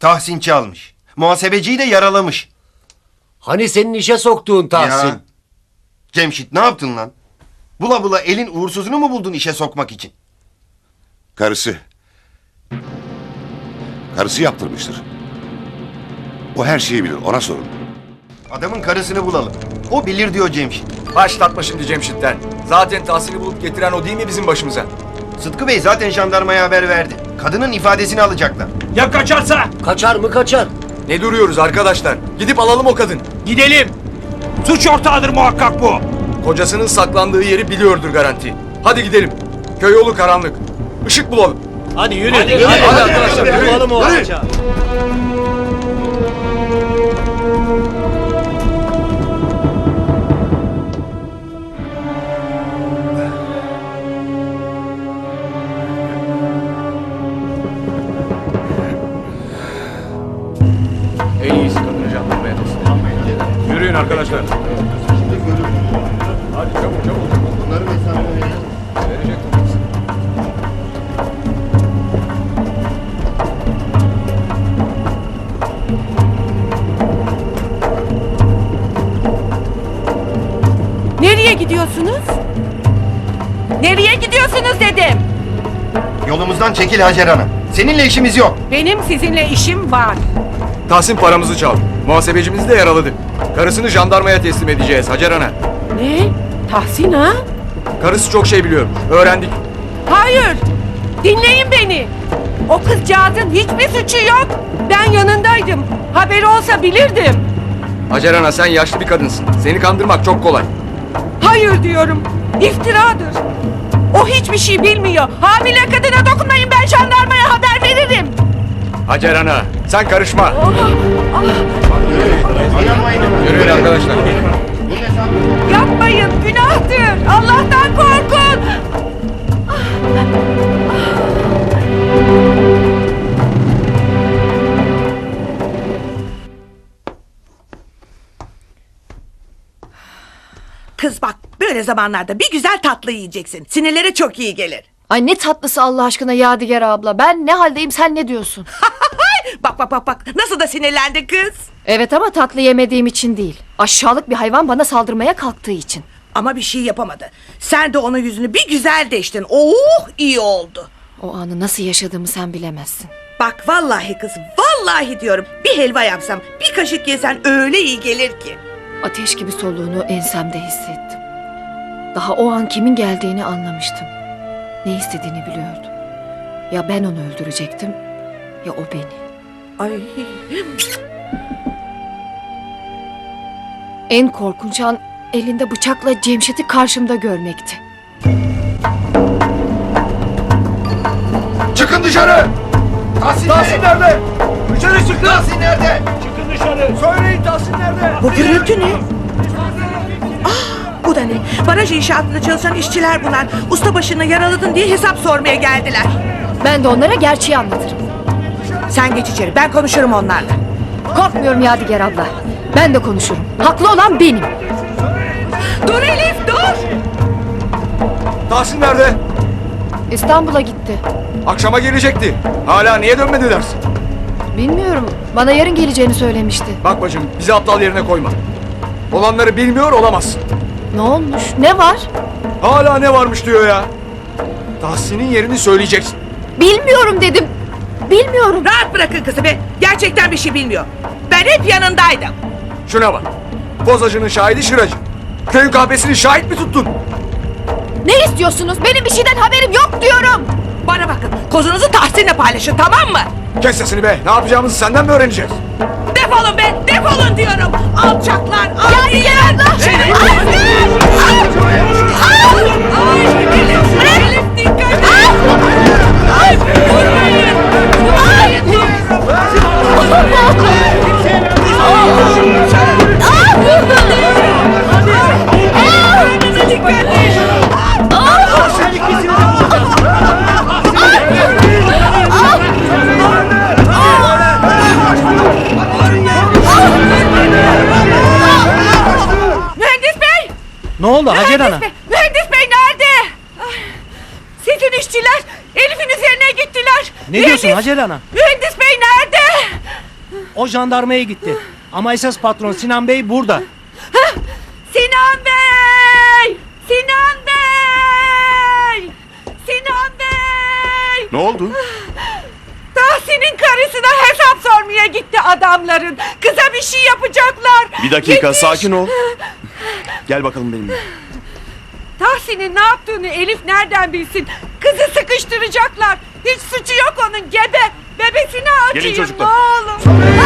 Tahsin çalmış. Muhasebeciyi de yaralamış. Hani senin işe soktuğun Tahsin? Ya. Cemşit ne yaptın lan? Bula bula elin uğursuzunu mu buldun işe sokmak için? Karısı. Karısı yaptırmıştır. O her şeyi bilir. Ona sorun. Adamın karısını bulalım. O bilir diyor Cemşit. Başlatma şimdi Cemşit'ten. Zaten Tahsin'i bulup getiren o değil mi bizim başımıza? Sıtkı Bey zaten jandarmaya haber verdi. Kadının ifadesini alacaklar. Ya kaçarsa? Kaçar mı kaçar? Ne duruyoruz arkadaşlar? Gidip alalım o kadın. Gidelim. Suç ortağıdır muhakkak bu. Kocasının saklandığı yeri biliyordur garanti. Hadi gidelim. Köy yolu karanlık. Işık bulalım. Hadi yürü. Hadi, yürü. hadi, hadi arkadaşlar, yürü. Bulalım o Yürü. En iyisi jandarmaya teslim. Yürüyün arkadaşlar. Hadi çabuk çabuk. Verecek mi? Nereye gidiyorsunuz? Nereye gidiyorsunuz dedim. Yolumuzdan çekil Hacer Hanım. Seninle işimiz yok. Benim sizinle işim var. Tahsin paramızı çaldı. Muhasebecimizi de yaraladı. Karısını jandarmaya teslim edeceğiz Hacer Ana. Ne? Tahsin ha? Karısı çok şey biliyor. Öğrendik. Hayır. Dinleyin beni. O kızcağızın hiçbir suçu yok. Ben yanındaydım. Haberi olsa bilirdim. Hacer Ana sen yaşlı bir kadınsın. Seni kandırmak çok kolay. Hayır diyorum. İftiradır. O hiçbir şey bilmiyor. Hamile kadına dokunmayın ben jandarmaya haber veririm. Hacer Ana sen karışma. Oh, ah, Yürüyün arkadaşlar. yapmayın günahtır. Allah'tan korkun. Kız bak böyle zamanlarda bir güzel tatlı yiyeceksin. Sinirlere çok iyi gelir. Ay ne tatlısı Allah aşkına Yadigar abla. Ben ne haldeyim sen ne diyorsun? Bak bak bak bak nasıl da sinirlendi kız. Evet ama tatlı yemediğim için değil. Aşağılık bir hayvan bana saldırmaya kalktığı için. Ama bir şey yapamadı. Sen de onun yüzünü bir güzel deştin. Oh iyi oldu. O anı nasıl yaşadığımı sen bilemezsin. Bak vallahi kız vallahi diyorum bir helva yapsam bir kaşık yesen öyle iyi gelir ki. Ateş gibi soluğunu ensemde hissettim. Daha o an kimin geldiğini anlamıştım. Ne istediğini biliyordum. Ya ben onu öldürecektim ya o beni. Ay En korkunç an elinde bıçakla Cemşit'i karşımda görmekti. Çıkın dışarı! Tahsin, Tahsin nerede? Dışarı çık lan. Tahsin nerede? Çıkın dışarı. Söyleyin Tahsin nerede? bu gürültü ne? Ah bu da ne? Baraj inşaatında çalışan işçiler bunlar. Usta başını yaraladın diye hesap sormaya geldiler. Ben de onlara gerçeği anlatırım. Sen geç içeri ben konuşurum onlarla. Korkmuyorum Yadigar abla. Ben de konuşurum. Haklı olan benim. Dur Elif dur. Tahsin nerede? İstanbul'a gitti. Akşama gelecekti. Hala niye dönmedi dersin? Bilmiyorum. Bana yarın geleceğini söylemişti. Bak bacım bizi aptal yerine koyma. Olanları bilmiyor olamazsın. Ne olmuş? Ne var? Hala ne varmış diyor ya. Tahsin'in yerini söyleyeceksin. Bilmiyorum dedim. Bilmiyorum. Rahat bırakın kızı be. Gerçekten bir şey bilmiyor. Ben hep yanındaydım. Şuna bak. Bozacının şahidi şıracı. Köyün kahvesini şahit mi tuttun? Ne istiyorsunuz? Benim bir şeyden haberim yok diyorum. Bana bakın. Kozunuzu Tahsin'le paylaşın tamam mı? Kes sesini be. Ne yapacağımızı senden mi öğreneceğiz? Defolun be. Defolun diyorum. Alçaklar. Ya gel abla. Ay oldu Hacer Ana? Mühendis bey, mühendis bey nerede? Sizin işçiler Elif'in üzerine gittiler. Ne diyorsun Mühendis- Hacer Ana? Mühendis bey nerede? O jandarmaya gitti. Ama esas patron Sinan Bey burada. Sinan Bey! Sinan Bey! Sinan Bey! Ne oldu? Tahsin'in karısına hesap sormaya gitti adamların. Kıza bir şey yapacaklar. Bir dakika Yetiş! sakin ol. Gel bakalım benimle. Tahsin'in ne yaptığını Elif nereden bilsin? Kızı sıkıştıracaklar. Hiç suçu yok onun gebe. Bebesini çocuklar. ne olur. Aa! Ay!